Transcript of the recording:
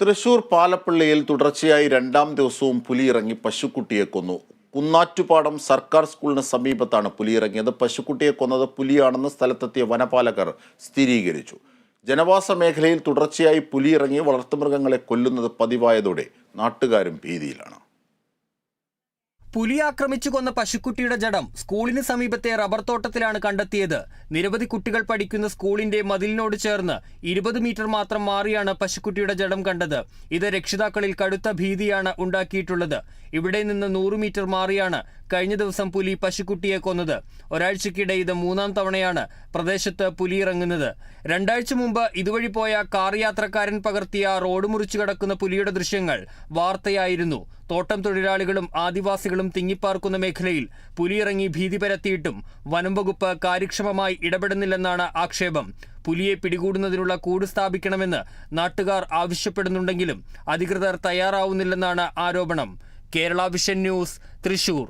തൃശൂർ പാലപ്പള്ളിയിൽ തുടർച്ചയായി രണ്ടാം ദിവസവും പുലിയിറങ്ങി പശുക്കുട്ടിയെ കൊന്നു. കുന്നാറ്റുപാടം സർക്കാർ സ്കൂളിന് സമീപത്താണ് പുലിയിറങ്ങിയത്. പശുക്കുട്ടിയെ കൊന്നത് പുലിയാണെന്ന് സ്ഥലത്തെത്തിയ വനപാലകർ സ്ഥിരീകരിച്ചു. ജനവാസ മേഖലയിൽ തുടർച്ചയായി പുലിയിറങ്ങി വളർത്തുമൃഗങ്ങളെ കൊല്ലുന്നത് പതിവായതോടെ നാട്ടുകാരും ഭീതിയിലാണ്. പുലി ആക്രമിച്ചു കൊന്ന പശുക്കുട്ടിയുടെ ജഡം സ്കൂളിന് സമീപത്തെ റബ്ബർ തോട്ടത്തിലാണ് കണ്ടെത്തിയത്. നിരവധി കുട്ടികൾ പഠിക്കുന്ന സ്കൂളിന്റെ മതിലിനോട് ചേർന്ന് ഇരുപത് മീറ്റർ മാത്രം മാറിയാണ് പശുക്കുട്ടിയുടെ ജഡം കണ്ടത്. ഇത് രക്ഷിതാക്കളിൽ കടുത്ത ഭീതിയാണ് ഉണ്ടാക്കിയിട്ടുള്ളത്. ഇവിടെ നിന്ന് നൂറ് മീറ്റർ മാറിയാണ് കഴിഞ്ഞ ദിവസം പുലി പശുക്കുട്ടിയെ കൊന്നത്. ഒരാഴ്ചക്കിടെ ഇത് മൂന്നാം തവണയാണ് പ്രദേശത്ത് പുലി ഇറങ്ങുന്നത്. രണ്ടാഴ്ച മുമ്പ് ഇതുവഴി പോയ കാർ യാത്രക്കാരൻ പകർത്തിയ റോഡ് മുറിച്ചു കടക്കുന്ന പുലിയുടെ ദൃശ്യങ്ങൾ വാർത്തയായിരുന്നു. തോട്ടം തൊഴിലാളികളും ആദിവാസികളും തിങ്ങിപ്പാർക്കുന്ന മേഖലയിൽ പുലിയിറങ്ങി ഭീതി പരത്തിയിട്ടും വനം വകുപ്പ് കാര്യക്ഷമമായി ഇടപെടുന്നില്ലെന്നാണ് ആക്ഷേപം. പുലിയെ പിടികൂടുന്നതിനുള്ള കൂട് സ്ഥാപിക്കണമെന്ന് നാട്ടുകാർ ആവശ്യപ്പെടുന്നുണ്ടെങ്കിലും അധികൃതർ തയ്യാറാവുന്നില്ലെന്നാണ് ആരോപണം. Kerala vision news Thrissur.